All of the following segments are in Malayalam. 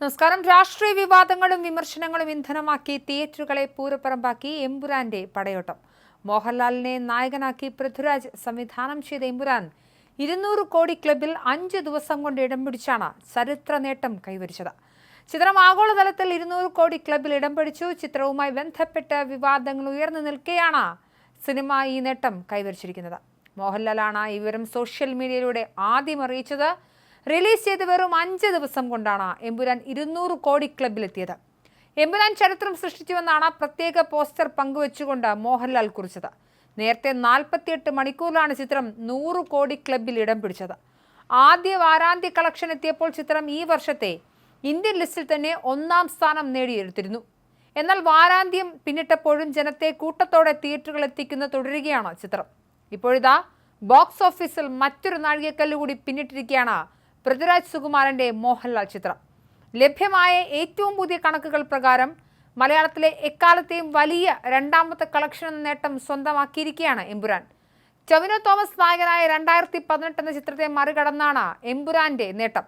നമസ്കാരം. രാഷ്ട്രീയ വിവാദങ്ങളും വിമർശനങ്ങളും ഇന്ധനമാക്കി തിയേറ്ററുകളെ പൂരപ്പറമ്പാക്കി എമ്പുരാന്റെ പടയോട്ടം. മോഹൻലാലിനെ നായകനാക്കി പൃഥ്വിരാജ് സംവിധാനം ചെയ്ത എമ്പുരാൻ ഇരുന്നൂറ് കോടി ക്ലബിൽ അഞ്ച് ദിവസം കൊണ്ട് ഇടം പിടിച്ചാണ് ചരിത്ര നേട്ടം കൈവരിച്ചത്. ചിത്രം ആഗോളതലത്തിൽ ഇരുന്നൂറ് കോടി ക്ലബിൽ ഇടം പിടിച്ചു. ചിത്രവുമായി ബന്ധപ്പെട്ട വിവാദങ്ങൾ ഉയർന്നു നിൽക്കെയാണ് സിനിമ ഈ നേട്ടം കൈവരിച്ചിരിക്കുന്നത്. മോഹൻലാലാണ് ഈ വിവരം സോഷ്യൽ മീഡിയയിലൂടെ ആദ്യം അറിയിച്ചത്. റിലീസ് ചെയ്ത് വെറും അഞ്ച് ദിവസം കൊണ്ടാണ് എമ്പുരാൻ ഇരുന്നൂറ് കോടി ക്ലബിലെത്തിയത്. എമ്പുരാൻ ചരിത്രം സൃഷ്ടിച്ചുവെന്നാണ് പ്രത്യേക പോസ്റ്റർ പങ്കുവച്ചുകൊണ്ട് മോഹൻലാൽ കുറിച്ചത്. നേരത്തെ നാൽപ്പത്തിയെട്ട് മണിക്കൂറിലാണ് ചിത്രം നൂറ് കോടി ക്ലബിൽ ഇടം പിടിച്ചത്. ആദ്യ വാരാന്ത്യ കളക്ഷൻ എത്തിയപ്പോൾ ചിത്രം ഈ വർഷത്തെ ഇന്ത്യൻ ലിസ്റ്റിൽ തന്നെ ഒന്നാം സ്ഥാനം നേടിയെടുത്തിരുന്നു. എന്നാൽ വാരാന്ത്യം പിന്നിട്ടപ്പോഴും ജനത്തെ കൂട്ടത്തോടെ തിയേറ്ററുകൾ എത്തിക്കുന്ന തുടരുകയാണ് ചിത്രം. ഇപ്പോഴിതാ ബോക്സ് ഓഫീസിൽ മറ്റൊരു നാഴികക്കല്ലുകൂടി പിന്നിട്ടിരിക്കുകയാണ് പൃഥ്വിരാജ് സുകുമാരന്റെ മോഹൻലാൽ ചിത്രം. ലഭ്യമായ ഏറ്റവും പുതിയ കണക്കുകൾ പ്രകാരം മലയാളത്തിലെ എക്കാലത്തെയും വലിയ രണ്ടാമത്തെ കളക്ഷൻ എന്ന നേട്ടം സ്വന്തമാക്കിയിരിക്കുകയാണ് എമ്പുരാൻ. ചവിനോ തോമസ് നായകനായ രണ്ടായിരത്തി പതിനെട്ട് എന്ന ചിത്രത്തെ മറികടന്നാണ് എമ്പുരാന്റെ നേട്ടം.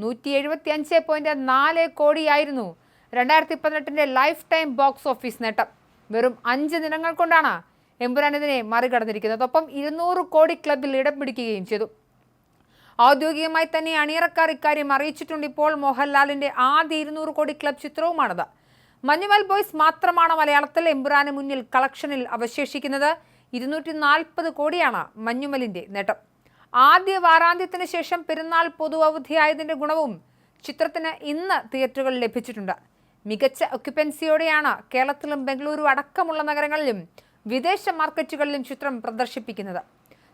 നൂറ്റി എഴുപത്തി അഞ്ച് പോയിന്റ് നാല് കോടിയായിരുന്നു രണ്ടായിരത്തി പതിനെട്ടിന്റെ ലൈഫ് ടൈം ബോക്സ് ഓഫീസ് നേട്ടം. വെറും അഞ്ച് ദിനങ്ങൾ കൊണ്ടാണ് എമ്പുരാൻ ഇതിനെ മറികടന്നിരിക്കുന്നത്. ഒപ്പം ഇരുന്നൂറ് കോടി ക്ലബിൽ ഇടം പിടിക്കുകയും ചെയ്തു. ഔദ്യോഗികമായി തന്നെ അണിയറക്കാർ ഇക്കാര്യം അറിയിച്ചിട്ടുണ്ട്. ഇപ്പോൾ മോഹൻലാലിന്റെ ആദ്യ ഇരുന്നൂറ് കോടി ക്ലബ് ചിത്രവുമാണത്. മഞ്ഞുമൽ ബോയ്സ് മാത്രമാണ് മലയാളത്തിൽ എമ്പുരാന് മുന്നിൽ കളക്ഷനിൽ അവശേഷിക്കുന്നത്. ഇരുന്നൂറ്റി നാൽപ്പത് കോടിയാണ് മഞ്ഞുമലിന്റെ നേട്ടം. ആദ്യ വാരാന്ത്യത്തിന് ശേഷം പെരുന്നാൾ പൊതു അവധിയായതിന്റെ ഗുണവും ചിത്രത്തിന് ഇന്ന് തിയേറ്ററുകളിൽ ലഭിച്ചിട്ടുണ്ട്. മികച്ച ഒക്യുപ്പൻസിയോടെയാണ് കേരളത്തിലും ബംഗളൂരു അടക്കമുള്ള നഗരങ്ങളിലും വിദേശ മാർക്കറ്റുകളിലും ചിത്രം പ്രദർശിപ്പിക്കുന്നത്.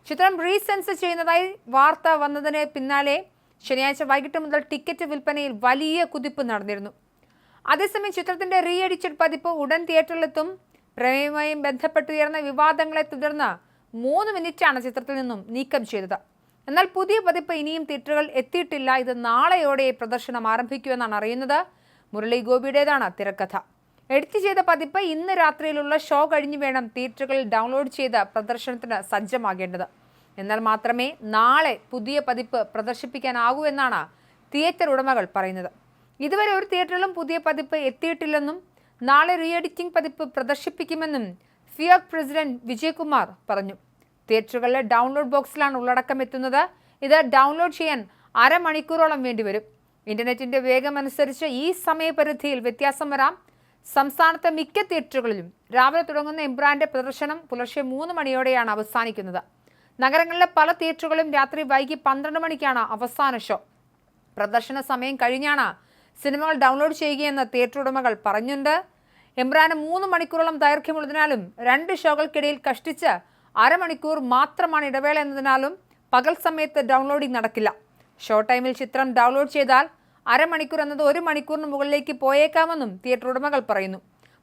ചിത്രം റീസെൻസ് ചെയ്യുന്നതായി വാർത്ത വന്നതിന് പിന്നാലെ ശനിയാഴ്ച വൈകിട്ട് മുതൽ ടിക്കറ്റ് വിൽപ്പനയിൽ വലിയ കുതിപ്പ് നടന്നിരുന്നു. അതേസമയം ചിത്രത്തിന്റെ റീ എഡിറ്റഡ് പതിപ്പ് ഉടൻ തിയേറ്ററിലെത്തും. പ്രമേയവുമായും ബന്ധപ്പെട്ടുയർന്ന വിവാദങ്ങളെ തുടർന്ന് മൂന്ന് മിനിറ്റാണ് ചിത്രത്തിൽ നിന്നും നീക്കം ചെയ്തത്. എന്നാൽ പുതിയ പതിപ്പ് ഇനിയും തിയേറ്ററുകൾ എത്തിയിട്ടില്ല. ഇത് നാളെയോടെ പ്രദർശനം ആരംഭിക്കുമെന്നാണ് അറിയുന്നത്. മുരളി ഗോപിയുടേതാണ് തിരക്കഥ. എഡിറ്റ് ചെയ്ത പതിപ്പ് ഇന്ന് രാത്രിയിലുള്ള ഷോ കഴിഞ്ഞു വേണം തിയേറ്ററുകളിൽ ഡൗൺലോഡ് ചെയ്ത് പ്രദർശനത്തിന് സജ്ജമാകേണ്ടത്. എന്നാൽ മാത്രമേ നാളെ പുതിയ പതിപ്പ് പ്രദർശിപ്പിക്കാനാകൂ എന്നാണ് തിയേറ്റർ ഉടമകൾ പറയുന്നത്. ഇതുവരെ ഒരു തിയേറ്ററിലും പുതിയ പതിപ്പ് എത്തിയിട്ടില്ലെന്നും നാളെ റീ എഡിറ്റിംഗ് പതിപ്പ് പ്രദർശിപ്പിക്കുമെന്നും ഫിയോക് പ്രസിഡന്റ് വിജയ്കുമാർ പറഞ്ഞു. തിയേറ്ററുകളിലെ ഡൗൺലോഡ് ബോക്സിലാണ് ഉള്ളടക്കം എത്തുന്നത്. ഇത് ഡൗൺലോഡ് ചെയ്യാൻ അരമണിക്കൂറോളം വേണ്ടിവരും. ഇന്റർനെറ്റിന്റെ വേഗമനുസരിച്ച് ഈ സമയപരിധിയിൽ വ്യത്യാസം വരാം. സംസ്ഥാനത്തെ മിക്ക തിയേറ്ററുകളിലും രാവിലെ തുടങ്ങുന്ന എംബ്രാന്റെ പ്രദർശനം പുലർച്ചെ മൂന്ന് മണിയോടെയാണ് അവസാനിക്കുന്നത്. നഗരങ്ങളിലെ പല തിയേറ്ററുകളും രാത്രി വൈകി പന്ത്രണ്ട് മണിക്കാണ് അവസാന ഷോ. പ്രദർശന സമയം കഴിഞ്ഞാണ് സിനിമകൾ ഡൗൺലോഡ് ചെയ്യുകയെന്ന് തിയേറ്റർ ഉടമകൾ പറഞ്ഞുണ്ട്. എംബ്രാന് മൂന്ന് മണിക്കൂറോളം ദൈർഘ്യമുള്ളതിനാലും രണ്ട് ഷോകൾക്കിടയിൽ കഷ്ടിച്ച് അരമണിക്കൂർ മാത്രമാണ് ഇടവേള എന്നതിനാലും പകൽ സമയത്ത് ഡൗൺലോഡിംഗ് നടക്കില്ല. ഷോ ടൈമിൽ ചിത്രം ഡൗൺലോഡ് ചെയ്താൽ അരമണിക്കൂർ എന്നത് ഒരു മണിക്കൂറിന് മുകളിലേക്ക് പോയേക്കാമെന്നും തിയേറ്റർ ഉടമകൾ പറയുന്നു.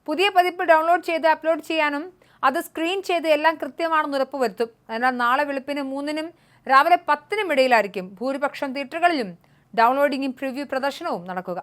പുതിയ പതിപ്പ് ഡൗൺലോഡ് ചെയ്ത് അപ്ലോഡ് ചെയ്യാനും അത് സ്ക്രീൻ ചെയ്ത് എല്ലാം കൃത്യമാണെന്ന് ഉറപ്പുവരുത്തും അതിനാൽ നാളെ വെളുപ്പിന് മൂന്നിനും രാവിലെ പത്തിനും ഇടയിലായിരിക്കും ഭൂരിപക്ഷം തിയേറ്ററുകളിലും ഡൗൺലോഡിംഗും പ്രിവ്യൂ പ്രദർശനവും നടക്കുക.